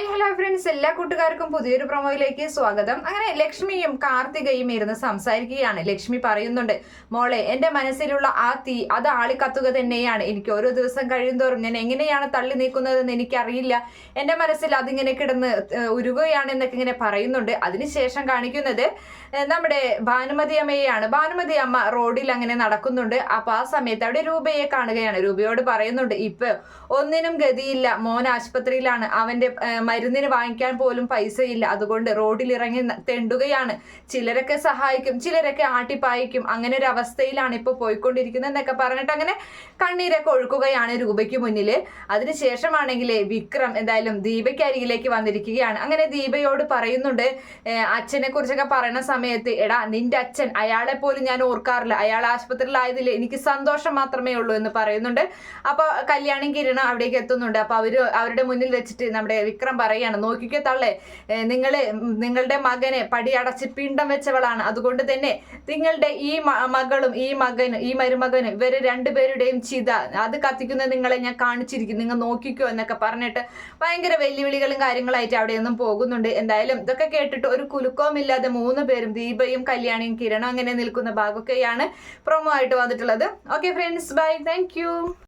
Hi hello friends എല്ലാ കൂട്ടുകാർക്കും പുതിയൊരു പ്രൊമോയിലേക്ക് സ്വാഗതം. അങ്ങനെ ലക്ഷ്മിയും കാർത്തികയും ഇരുന്ന് സംസാരിക്കുകയാണ്. ലക്ഷ്മി പറയുന്നുണ്ട് മോളെ എന്റെ മനസ്സിലുള്ള ആ തീ അത് ആളിക്കത്തുക തന്നെയാണ്. എനിക്ക് ഓരോ ദിവസം കഴിയുന്തോറും ഞാൻ എങ്ങനെയാണ് തള്ളി നീക്കുന്നതെന്ന് എനിക്കറിയില്ല. എന്റെ മനസ്സിൽ അതിങ്ങനെ കിടന്ന് ഉരുകുകയാണ് എന്നൊക്കെ ഇങ്ങനെ പറയുന്നുണ്ട്. അതിനുശേഷം കാണിക്കുന്നത് നമ്മുടെ ഭാനുമതി അമ്മയെയാണ്. ഭാനുമതി അമ്മ റോഡിൽ അങ്ങനെ നടക്കുന്നുണ്ട്. അപ്പോൾ ആ സമയത്ത് അവിടെ രൂപയെ കാണുകയാണ്. രൂപയോട് പറയുന്നുണ്ട് ഇപ്പൊ ഒന്നിനും ഗതിയില്ല. മോൻ ആശുപത്രിയിലാണ്. അവന്റെ ഏഹ്, മരുന്നിന് വാങ്ങിക്കാൻ പോലും പൈസയില്ല. അതുകൊണ്ട് റോഡിൽ ഇറങ്ങി തെണ്ടുകയാണ്. ചിലരൊക്കെ സഹായിക്കും ചിലരൊക്കെ ആട്ടിപ്പായിക്കും. അങ്ങനെ ഒരു അവസ്ഥയിലാണ് ഇപ്പൊ പോയിക്കൊണ്ടിരിക്കുന്നത് എന്നൊക്കെ പറഞ്ഞിട്ട് അങ്ങനെ കണ്ണീരൊക്കെ ഒഴുക്കുകയാണ് രൂപയ്ക്ക് മുന്നിൽ അതിനുശേഷമാണെങ്കിൽ വിക്രം എന്തായാലും ദീപയ്ക്ക് അരികിലേക്ക് വന്നിരിക്കുകയാണ്. അങ്ങനെ ദീപയോട് പറയുന്നുണ്ട് അച്ഛനെ കുറിച്ചൊക്കെ പറയുന്ന സമയത്ത് എടാ നിന്റെ അച്ഛൻ അയാളെ പോലും ഞാൻ ഓർക്കാറില്ല. അയാൾ ആശുപത്രിയിലായതിൽ എനിക്ക് സന്തോഷം മാത്രമേ ഉള്ളൂ എന്ന് പറയുന്നുണ്ട്. അപ്പോൾ കല്യാണം കിരണം അവിടേക്ക് എത്തുന്നുണ്ട്. അപ്പോൾ അവർ അവരുടെ മുന്നിൽ വെച്ചിട്ട് നമ്മുടെ വിക്രം പറയാണ് നോക്കിക്കോ തള്ളെ നിങ്ങൾ നിങ്ങളുടെ മകനെ പടിയടച്ച് പിണ്ടം വെച്ചവളാണ്. അതുകൊണ്ട് തന്നെ നിങ്ങളുടെ ഈ മകളും ഈ മകനും ഈ മരുമകനും ഇവർ രണ്ടുപേരുടെയും ചിത അത് കത്തിക്കുന്നത് നിങ്ങളെ ഞാൻ കാണിച്ചിരിക്കും. നിങ്ങൾ നോക്കിക്കോ എന്നൊക്കെ പറഞ്ഞിട്ട് ഭയങ്കര വെല്ലുവിളികളും കാര്യങ്ങളായിട്ട് അവിടെ നിന്നും പോകുന്നുണ്ട്. എന്തായാലും ഇതൊക്കെ കേട്ടിട്ട് ഒരു കുലുക്കവും ഇല്ലാതെ മൂന്ന് പേരും ദീപയും കല്യാണിയും കിരണും അങ്ങനെ നിൽക്കുന്ന ഭാഗമൊക്കെയാണ് പ്രൊമോ ആയിട്ട് വന്നിട്ടുള്ളത്. Okay friends bye thank